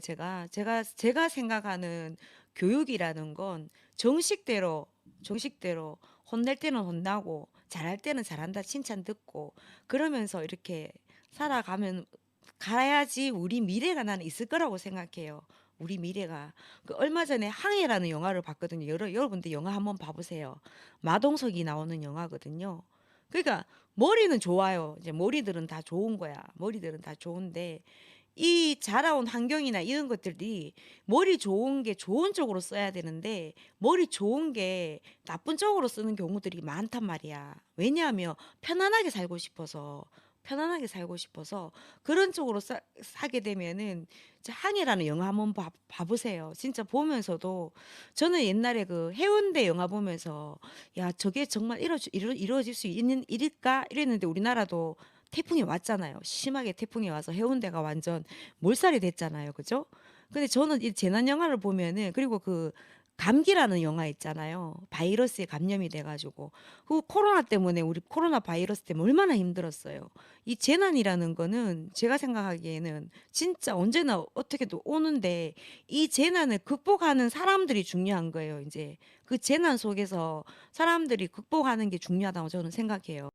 제가 제가 제가 생각하는 교육이라는 건 정식대로 정식대로 혼낼 때는 혼나고 잘할 때는 잘한다 칭찬 듣고 그러면서 이렇게 살아가면 가야지 우리 미래가 나는 있을 거라고 생각해요. 우리 미래가. 그 얼마 전에 항해라는 영화를 봤거든요. 여러, 여러분들 영화 한번 봐보세요. 마동석이 나오는 영화거든요. 그러니까 머리는 좋아요. 이제 머리들은 다 좋은 거야. 머리들은 다 좋은데 이 자라온 환경이나 이런 것들이 머리 좋은 게 좋은 쪽으로 써야 되는데 머리 좋은 게 나쁜 쪽으로 쓰는 경우들이 많단 말이야. 왜냐하면 편안하게 살고 싶어서 편안하게 살고 싶어서 그런 쪽으로 사, 사게 되면은 저 항해라는 영화 한번 봐, 봐보세요. 진짜 보면서도 저는 옛날에 그 해운대 영화 보면서 야 저게 정말 이루, 이루, 이루어질 수 있는 일일까 이랬는데 우리나라도 태풍이 왔잖아요. 심하게 태풍이 와서 해운대가 완전 몰살이 됐잖아요. 그죠? 근데 저는 이 재난 영화를 보면은 그리고 그 감기라는 영화 있잖아요. 바이러스에 감염이 돼가지고 그 코로나 때문에 우리 코로나 바이러스 때문에 얼마나 힘들었어요. 이 재난이라는 거는 제가 생각하기에는 진짜 언제나 어떻게도 오는데 이 재난을 극복하는 사람들이 중요한 거예요. 이제 그 재난 속에서 사람들이 극복하는 게 중요하다고 저는 생각해요.